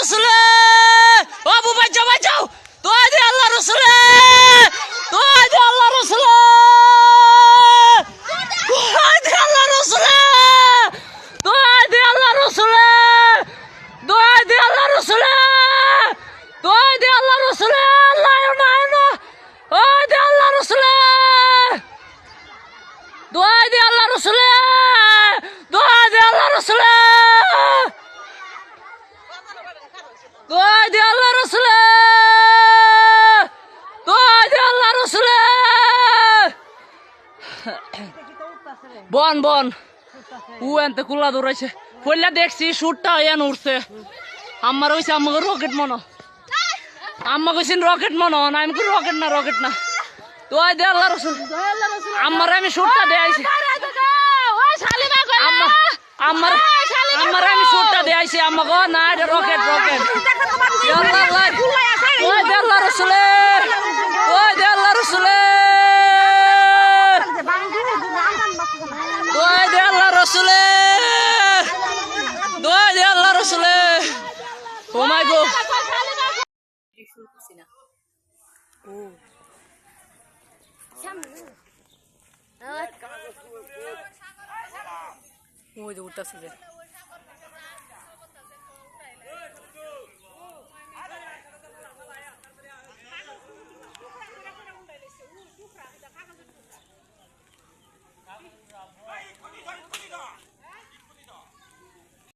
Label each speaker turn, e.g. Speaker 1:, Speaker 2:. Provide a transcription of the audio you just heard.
Speaker 1: Resulü! Abu Baca Baca! Dua edin Allah Resulü! Dua edin Allah Resulü! Dua edin Allah Resulü! Dua edin Allah Resulü! Dua edin Allah Resulü! Dua edin Allah Resulü! Allah yoluna yoluna! Dua edin Allah Resulü! Dua edin Allah Resulü! Dua edin Allah Resulü! দোয়াই আল্লাহ রসুলে। দোয়াই দে আল্লাহ রসুলে। বন বন। উ এনতে কুল্লা দৌড়াইছে পড়লে দেখছি সুটটা N উঠছে আমার হইছে আমাকে রকেট মনো। আম্মা কইছেন রকেট মনো। না আমি রকেট না রকেট না। দোয়াই দে আল্লাহ রসুল।
Speaker 2: আমার
Speaker 1: আমি সুটটা দেয়াইছি। আমার
Speaker 2: আমার আমি সুটটা
Speaker 1: দেয়াইছি আম্মা গো না এটা রকেট রকেট আল্লাহ আল্লাহ ওই দে আল্লাহ রসুলে ওই দে আল্লাহ রসুলে ওই দে আল্লাহ রসুলে দোয়াই দে রসুলে ও মাই গো।
Speaker 3: ওই যে উঠতেছে যে।